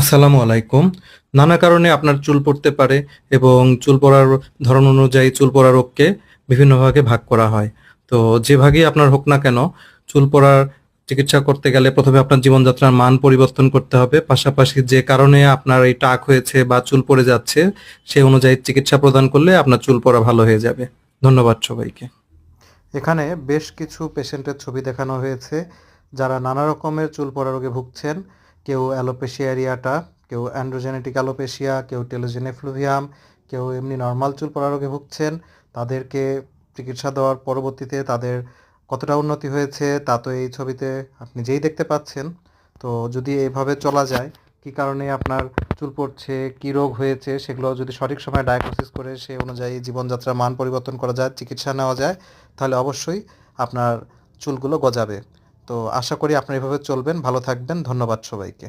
আসসালামু আলাইকুম। নানা কারণে আপনার চুল পড়তে পারে এবং চুল পড়ার ধরন অনুযায়ী চুল পড়া রোগকে বিভিন্ন ভাগে ভাগ করা হয়। তো যে ভাগেই আপনার হোক না কেন, চুল পড়ার চিকিৎসা করতে গেলে প্রথমে আপনার জীবনযাত্রার মান পরিবর্তন করতে হবে। পাশাপাশি যে কারণে আপনার এই টাক হয়েছে বা চুল পড়ে যাচ্ছে, সে অনুযায়ী চিকিৎসা প্রদান করলে আপনার চুল পড়া ভালো হয়ে যাবে। ধন্যবাদ সবাইকে। এখানে বেশ কিছু পেশেন্টের ছবি দেখানো হয়েছে, যারা নানা রকমের চুল পড়া রোগে ভুগছেন। কেউ অ্যালোপেশিয়া এরিয়াটা কেউ অ্যান্ড্রোজেনেটিক অ্যালোপেশিয়া, কেউ টেলোজেনে ফ্লুভিয়াম কেউ এমনি নর্মাল চুল পড়া রোগে ভুগছেন, তাদেরকে চিকিৎসা দেওয়ার পরবর্তীতে তাদের কতটা উন্নতি হয়েছে তা তো এই ছবিতে আপনি যেই দেখতে পাচ্ছেন। তো যদি এইভাবে চলা যায়, কী কারণে আপনার চুল পড়ছে, কী রোগ হয়েছে, সেগুলো যদি সঠিক সময়ে ডায়াগনোসিস করে সে অনুযায়ী জীবনযাত্রার মান পরিবর্তন করা যায়, চিকিৎসা নেওয়া যায়, তাহলে অবশ্যই আপনার চুলগুলো গজাবে। তো আশা করি আপনারা এভাবে চলবেন। ভালো থাকবেন। ধন্যবাদ সবাইকে।